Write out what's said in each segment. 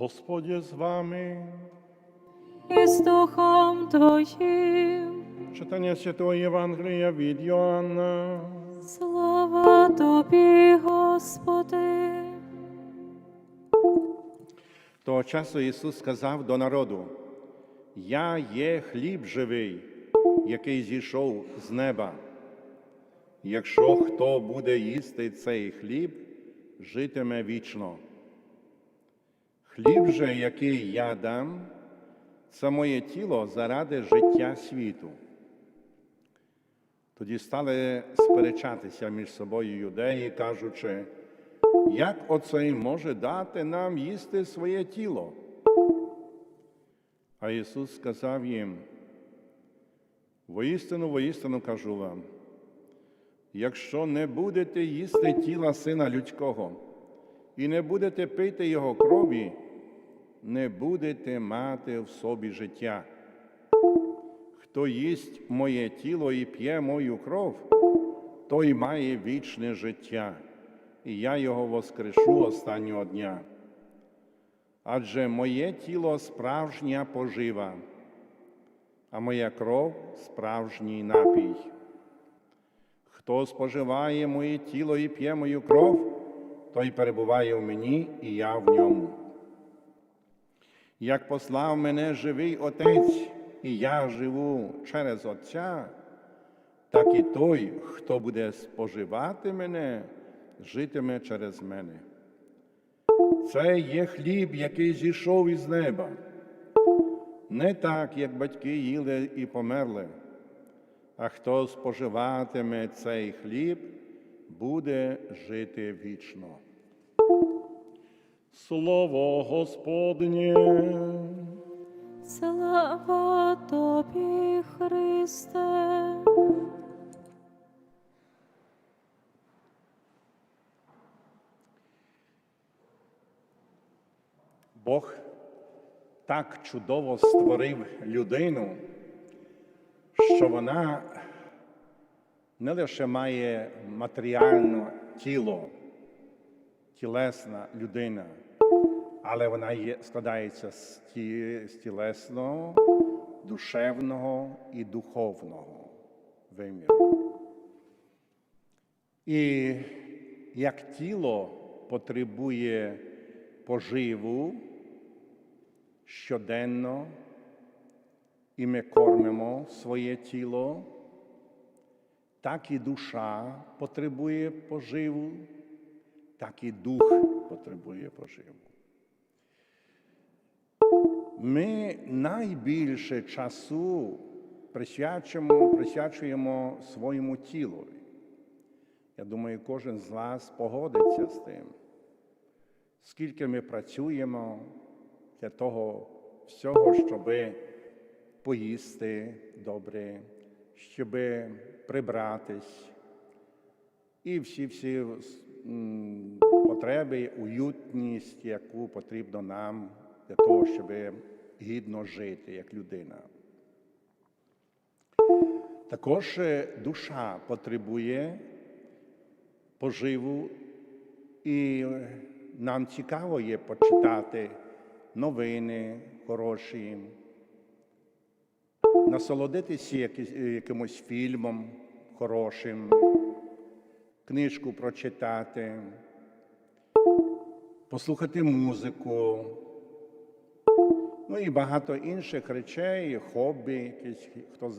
Господь з вами. і з Духом Твоїм. Читання Святого Євангелія від Йоанна. Слава Тобі, Господи. Того часу Ісус сказав до народу: Я є хліб живий, який зійшов з неба. Якщо хто буде їсти цей хліб, житиме вічно. Хліб же, який я дам, це моє тіло заради життя світу. Тоді стали сперечатися між собою юдеї, кажучи, як оцей може дати нам їсти своє тіло? А Ісус сказав їм, воістину, воістину кажу вам, якщо не будете їсти тіла Сина Людського і не будете пити Його крові, не будете мати в собі життя. Хто їсть моє тіло і п'є мою кров, той має вічне життя, і я його воскрешу останнього дня. Адже моє тіло справжня пожива, а моя кров справжній напій. Хто споживає моє тіло і п'є мою кров, той перебуває в мені, і я в ньому. Як послав мене живий Отець, і я живу через Отця, так і той, хто буде споживати мене, житиме через мене. Це є хліб, який зійшов із неба. Не так, як батьки їли і померли, а хто споживатиме цей хліб, буде жити вічно. Слово Господнє. Слава Тобі, Христе. Бог так чудово створив людину, що вона не лише має матеріальне тіло, тілесна людина, але вона є, складається з, ті, з тілесного, душевного і духовного виміру. І як тіло потребує поживу щоденно, і ми кормимо своє тіло, так і душа потребує поживу, так і дух потребує поживу. Ми найбільше часу присвячуємо, своєму тілу. Я думаю, кожен з вас погодиться з тим, скільки ми працюємо для того всього, щоб поїсти добре, щоб прибратись, і всі-всі потреби, уютність, яку потрібно нам для того, щоб гідно жити як людина. Також е, душа потребує поживу, і е, нам цікаво є почитати новини хороші, насолодитися якимось фільмом хорошим, книжку прочитати, послухати музику, ну і багато інших речей, хобі, якісь хто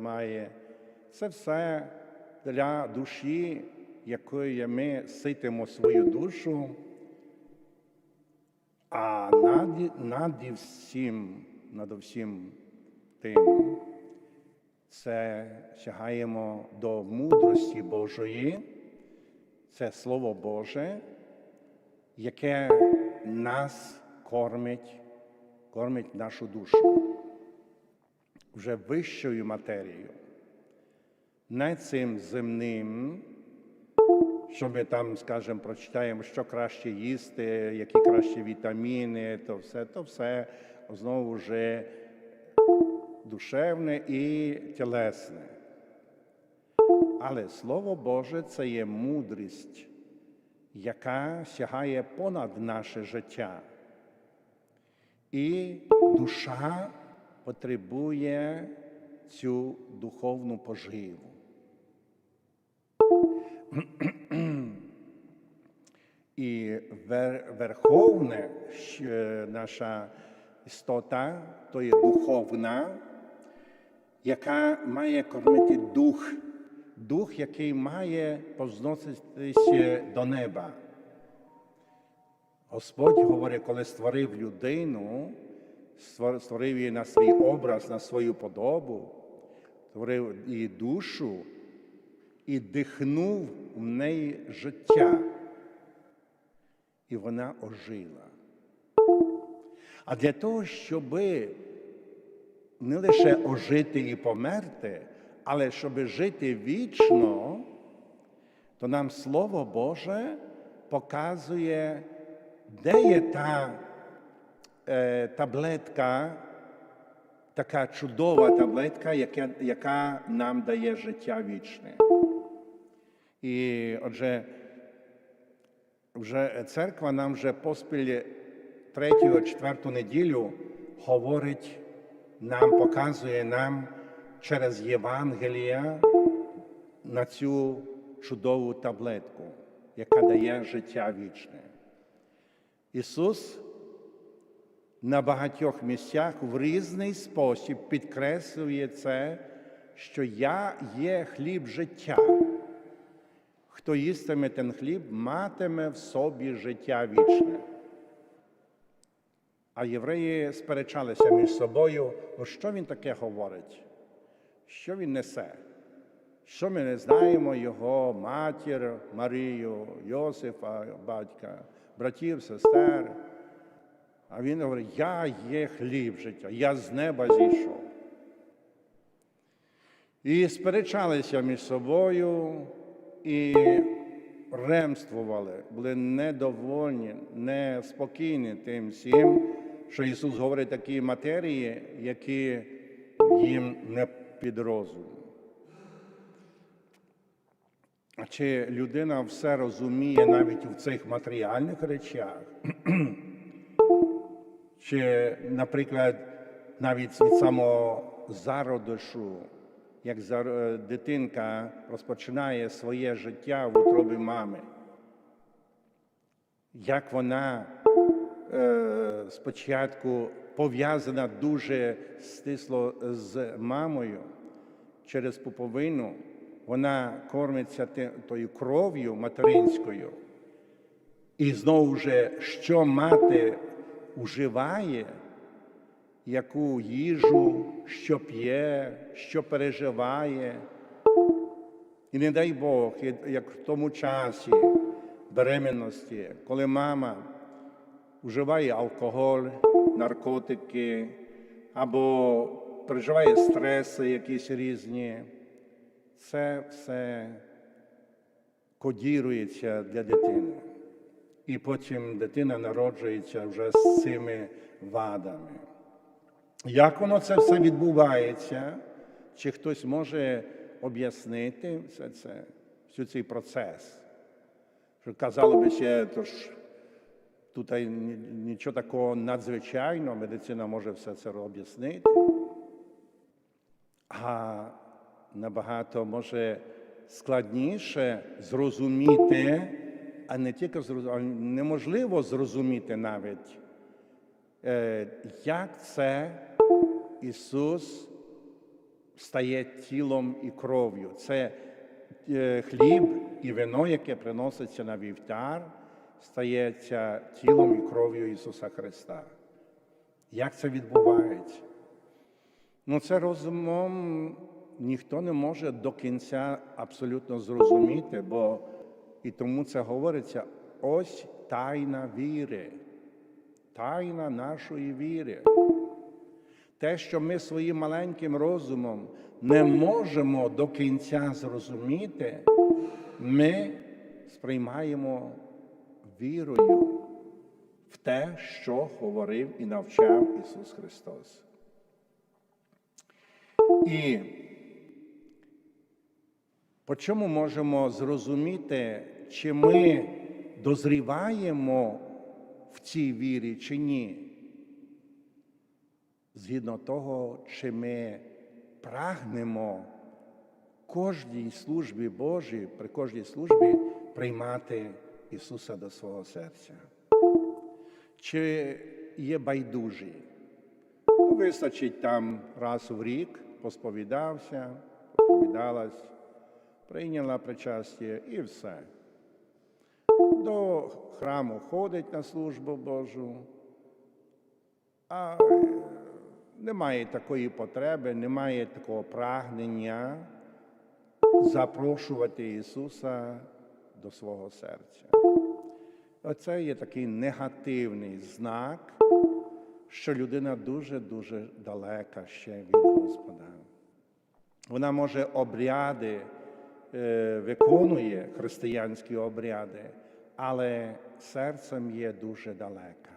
має. Це все для душі, якою ми ситимо свою душу. А над, над всім, над всім тим, це сягаємо до мудрості Божої, це Слово Боже, яке нас кормить, кормить нашу душу вже вищою матерією, не цим земним, що ми там, скажімо, прочитаємо, що краще їсти, які кращі вітаміни, то все, то все знову вже душевне і тілесне. Але Слово Боже це є мудрість, яка сягає понад наше життя. І душа потребує цю духовну поживу. І верховне наша істота то є духовна, яка має кормити дух, дух, який має позноситися до неба. Господь говорить, коли створив людину, створив її на свій образ, на свою подобу, створив її душу і дихнув в неї життя. І вона ожила. А для того, щоб не лише ожити і померти, але щоб жити вічно, то нам Слово Боже показує, де є та е, таблетка, така чудова таблетка, яка, яка нам дає життя вічне. І отже, вже церква нам вже поспіль третю, четверту неділю говорить нам, показує нам через Євангелія на цю чудову таблетку, яка дає життя вічне. Ісус на багатьох місцях в різний спосіб підкреслює це, що я є хліб життя. Хто їстиме ten хліб, матиме в собі життя вічне. А євреї сперечалися між собою, що він таке говорить? Що він несе? Що ми не знаємо його матір Марію, Йосифа, батька, братів, сестер. А він говорить, я є хліб життя, я з неба зійшов. І сперечалися між собою і ремствували, були недовольні, неспокійні тим всім, що Ісус говорить такі матерії, які їм не під розум. А чи людина все розуміє навіть в цих матеріальних речах? Чи, наприклад, навіть від самого зародишу, як е, дитинка розпочинає своє життя в утробі мами, як вона е, спочатку пов'язана дуже стисло з мамою через пуповину, вона кормиться тою кров'ю материнською. І знову ж, що мати уживає, яку їжу, що п'є, що переживає. І не дай Бог, як в тому часі беременності, коли мама вживає алкоголь, наркотики або переживає стреси якісь різні, це все кодірується для дитини. І потім дитина народжується вже з цими вадами. Як воно це все відбувається? Чи хтось може об'яснити все це, всю цей процес? Казало би ще, то ж тут нічого такого надзвичайного, медицина може все це об'яснити. А набагато може складніше зрозуміти, а не тільки зрозуміти, неможливо зрозуміти навіть, е, як це Ісус стає тілом і кров'ю. Це е, хліб і вино, яке приноситься на вівтар, стається тілом і кров'ю Ісуса Христа. Як це відбувається? Ну, це розумом ніхто не може до кінця абсолютно зрозуміти, бо і тому це говориться ось тайна віри, тайна нашої віри. Те, що ми своїм маленьким розумом не можемо до кінця зрозуміти, ми сприймаємо вірою в те, що говорив і навчав Ісус Христос. І по чому можемо зрозуміти, чи ми дозріваємо в цій вірі, чи ні? згідно того, чи ми прагнемо кожній службі Божій, при кожній службі приймати Ісуса до свого серця. Чи є байдужі? Ну, вистачить там раз в рік, посповідався, посповідалась, прийняла причастя і все. До храму ходить на службу Божу, а немає такої потреби, немає такого прагнення запрошувати Ісуса до свого серця. Оце є такий негативний знак, що людина дуже-дуже далека ще від Господа. Вона може обряди виконує християнські обряди, але серцем є дуже далека.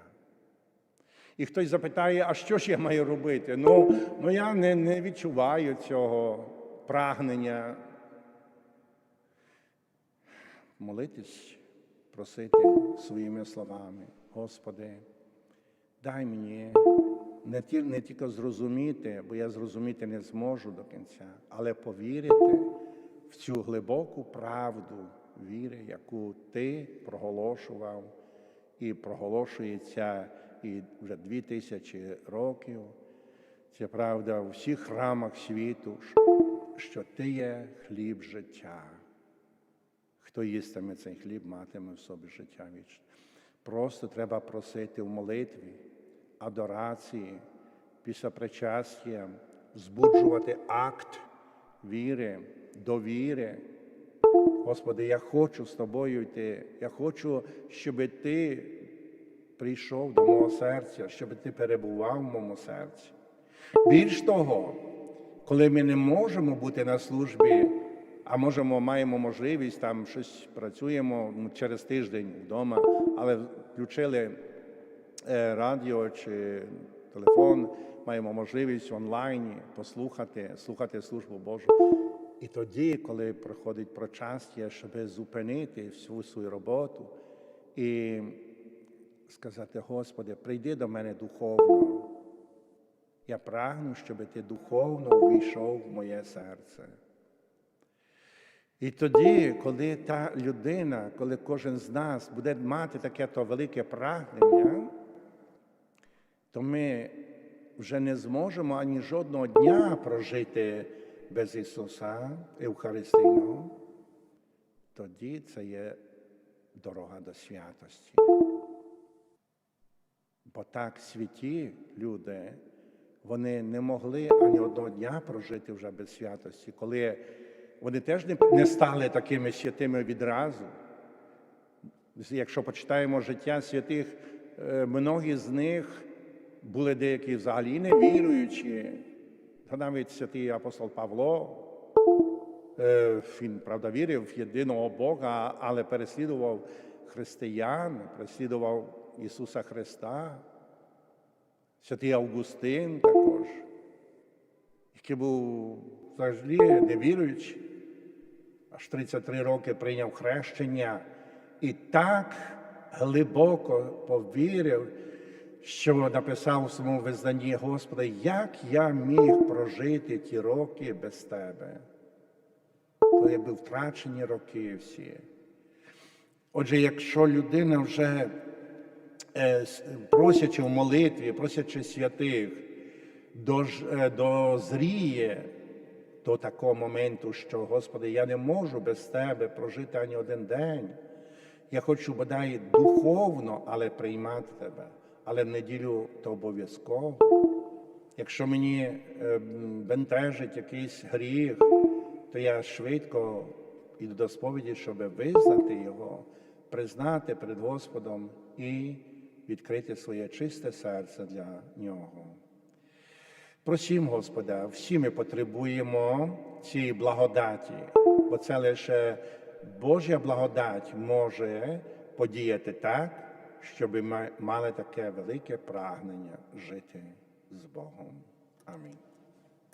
І хтось запитає, а що ж я маю робити? Ну, ну я не, не відчуваю цього прагнення. Молитись, просити своїми словами, Господи, дай мені не тільки зрозуміти, бо я зрозуміти не зможу до кінця, але повірити в цю глибоку правду віри, яку ти проголошував і проголошується і вже дві тисячі років. Це правда у всіх храмах світу, що ти є хліб життя. Хто їстиме цей хліб, матиме в собі життя вічне. Просто треба просити в молитві, адорації, після причастя, збуджувати акт віри, довіри. Господи, я хочу з тобою йти. Я хочу, щоб ти прийшов до мого серця, щоб ти перебував в моєму серці. Більш того, коли ми не можемо бути на службі, а можемо, маємо можливість там щось працюємо ну, через тиждень вдома, але включили е, радіо чи телефон, маємо можливість в онлайні послухати, слухати службу Божу. І тоді, коли проходить прочастя, щоб зупинити всю свою роботу і сказати, Господи, прийди до мене духовно. Я прагну, щоб ти духовно ввійшов в моє серце. І тоді, коли та людина, коли кожен з нас буде мати таке то велике прагнення, то ми вже не зможемо ані жодного дня прожити без Ісуса Евхаристійного. Тоді це є дорога до святості. Бо так святі люди, вони не могли ані одного дня прожити вже без святості, коли вони теж не, стали такими святими відразу. Якщо почитаємо життя святих, многі з них були деякі взагалі невіруючі. Та навіть святий апостол Павло, е, він, правда, вірив в єдиного Бога, але переслідував християн, переслідував Ісуса Христа. Святий Августин також, який був завжди невіруючий, аж 33 роки прийняв хрещення і так глибоко повірив, що написав у своєму визнанні, Господи, як я міг прожити ті роки без Тебе? То якби втрачені роки всі. Отже, якщо людина вже е, просячи в молитві, просячи святих, е, дозріє до такого моменту, що, Господи, я не можу без Тебе прожити ані один день. Я хочу бодай духовно, але приймати Тебе. Але в неділю то обов'язково. Якщо мені е, бентежить якийсь гріх, то я швидко йду до сповіді, щоб визнати його, признати перед Господом і відкрити своє чисте серце для нього. Просім Господа, всі ми потребуємо цієї благодаті, бо це лише Божа благодать може подіяти так, щоб ми мали таке велике прагнення жити з Богом. Амінь.